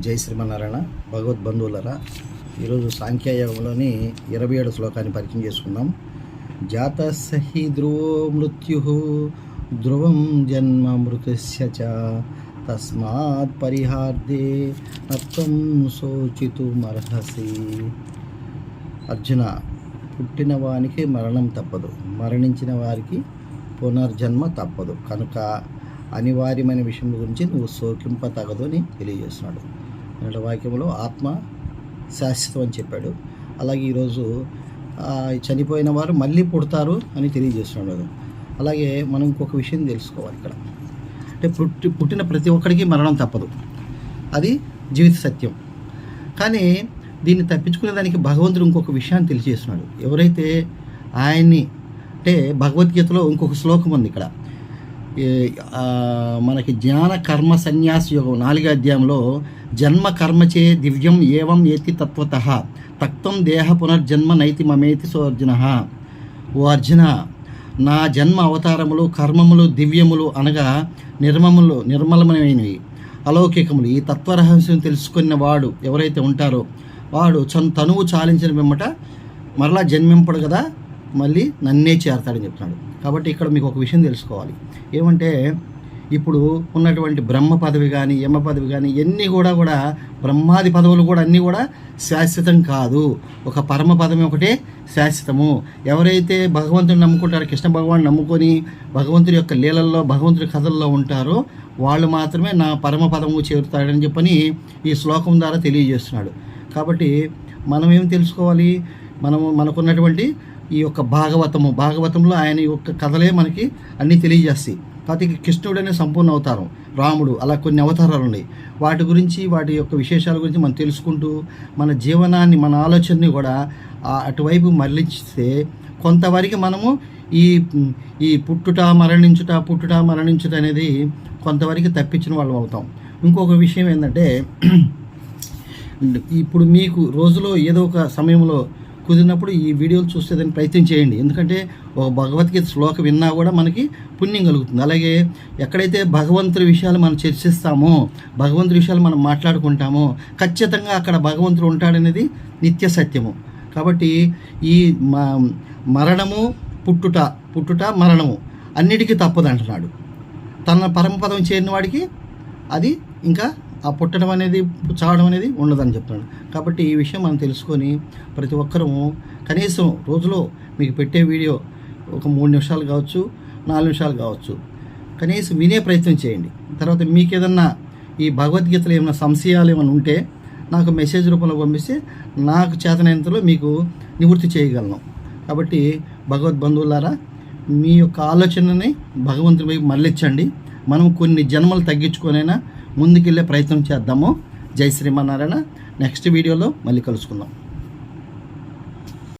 జై శ్రీమన్నారాయణ భగవద్ బంధువులరా. ఈరోజు సాంఖ్యయోగంలోని ఇరవై ఏడు శ్లోకాన్ని పరిచయం చేసుకుందాం. జాత సహి ధ్రువో మృత్యు ధ్రువం జన్మ మృతస్య చ తస్మాత్ పరిహార్దే నత్వం శోచితుమర్హసి. అర్జున పుట్టిన వానికి మరణం తప్పదు మరణించిన వారికి పునర్జన్మ తప్పదు. కనుక అనివార్యమైన విషయం గురించి నువ్వు శోకింప తగదు అని తెలియజేస్తున్నాడు. అనే వాక్యంలో ఆత్మ శాశ్వతం అని చెప్పాడు. అలాగే ఈరోజు చనిపోయిన వారు మళ్ళీ పుడతారు అని తెలియజేస్తున్నాడు అలాగే మనం ఇంకొక విషయం తెలుసుకోవాలి ఇక్కడ. అంటే పుట్టి పుట్టిన ప్రతి ఒక్కడికి మరణం తప్పదు. అది జీవిత సత్యం. కానీ దీన్ని తప్పించుకునే దానికి భగవంతుడు ఇంకొక విషయాన్ని తెలియజేస్తున్నాడు. ఎవరైతే ఆయన్ని అంటే భగవద్గీతలో ఇంకొక శ్లోకం ఉంది ఇక్కడ. మనకి జ్ఞాన కర్మ సన్యాస యోగం నాలుగో అధ్యాయంలో జన్మ కర్మచే దివ్యం ఏవం ఏతి తత్వత తక్తం దేహ పునర్జన్మ నైతి మమేతి సో అర్జున ఓ అర్జున నా జన్మ అవతారములు కర్మములు దివ్యములు అనగా నిర్మములు నిర్మలమైనవి అలౌకికములు. ఈ తత్వరహస్యం తెలుసుకున్న వాడు ఎవరైతే ఉంటారో వాడు చన్ తనువు చాలించిన వెమ్మట మరలా జన్మింపడు కదా? మళ్ళీ నన్నే చేరతాడని చెప్తున్నాడు. కాబట్టి ఇక్కడ మీకు ఒక విషయం తెలుసుకోవాలి. ఏమంటే ఇప్పుడు ఉన్నటువంటి బ్రహ్మ పదవి కానీ యమ పదవి కానీ ఇవన్నీ కూడా కూడా బ్రహ్మాది పదవులు కూడా అన్నీ కూడా శాశ్వతం కాదు. ఒక పరమ పదవి ఒకటే శాశ్వతము. ఎవరైతే భగవంతుని నమ్ముకుంటారో కృష్ణ భగవాన్ నమ్ముకొని భగవంతుడి యొక్క లీలల్లో భగవంతుడి కథల్లో ఉంటారో వాళ్ళు మాత్రమే నా పరమ పదము చేరుతాడని చెప్పని ఈ శ్లోకం ద్వారా తెలియజేస్తున్నాడు. కాబట్టి మనం ఏం తెలుసుకోవాలి? మనము మనకున్నటువంటి ఈ యొక్క భాగవతము. భాగవతంలో ఆయన యొక్క కథలే మనకి అన్నీ తెలియజేస్తాయి. కాబట్టి కృష్ణుడనే సంపూర్ణ అవతారం రాముడు అలా కొన్ని అవతారాలు ఉన్నాయి. వాటి గురించి వాటి యొక్క విశేషాల గురించి మనం తెలుసుకుంటూ మన జీవనాన్ని మన ఆలోచనని కూడా అటువైపు మరలిస్తే కొంతవరకు మనము ఈ ఈ పుట్టుట మరణించుట పుట్టుట మరణించుట అనేది కొంతవరకు తప్పించిన వాళ్ళం అవుతాం. ఇంకొక విషయం ఏంటంటే ఇప్పుడు మీకు రోజులో ఏదో ఒక సమయంలో కుదిరినప్పుడు ఈ వీడియోలు చూస్తే దాన్ని ప్రయత్నం చేయండి. ఎందుకంటే ఒక భగవద్గీత శ్లోకం విన్నా కూడా మనకి పుణ్యం కలుగుతుంది. అలాగే ఎక్కడైతే భగవంతుడి విషయాలు మనం చర్చిస్తామో భగవంతుడి విషయాలు మనం మాట్లాడుకుంటామో ఖచ్చితంగా అక్కడ భగవంతుడు ఉంటాడనేది నిత్య సత్యము. కాబట్టి ఈ మ- మరణము పుట్టుట పుట్టుట మరణము అన్నిటికీ తప్పదు అంటున్నాడు తన పరమపదం చేరిన వాడికి అది ఇంకా ఆ పుట్టడం అనేది చావడం అనేది ఉండదని చెప్తున్నాడు. కాబట్టి ఈ విషయం మనం తెలుసుకొని ప్రతి ఒక్కరూ కనీసం రోజులో మీకు పెట్టే వీడియో ఒక మూడు నిమిషాలు కావచ్చు నాలుగు నిమిషాలు కావచ్చు కనీసం వినే ప్రయత్నం చేయండి. తర్వాత మీకు ఏదన్నా ఈ భగవద్గీతలో ఏమైనా సంశయాలు ఏమైనా ఉంటే నాకు మెసేజ్ రూపంలో పంపిస్తే నాకు చేతనైనంతలో మీకు నివృత్తి చేయగలను. కాబట్టి భగవద్ బంధువులారా మీ యొక్క ఆలోచనని భగవంతుని వైపు మళ్ళించండి. మనం కొన్ని జన్మలు తగ్గించుకొనైనా ముందుకెళ్ళే ప్రయత్నం చేద్దాము. జై శ్రీమన్నారాయణ. నెక్స్ట్ వీడియోలో మళ్ళీ కలుసుకుందాం.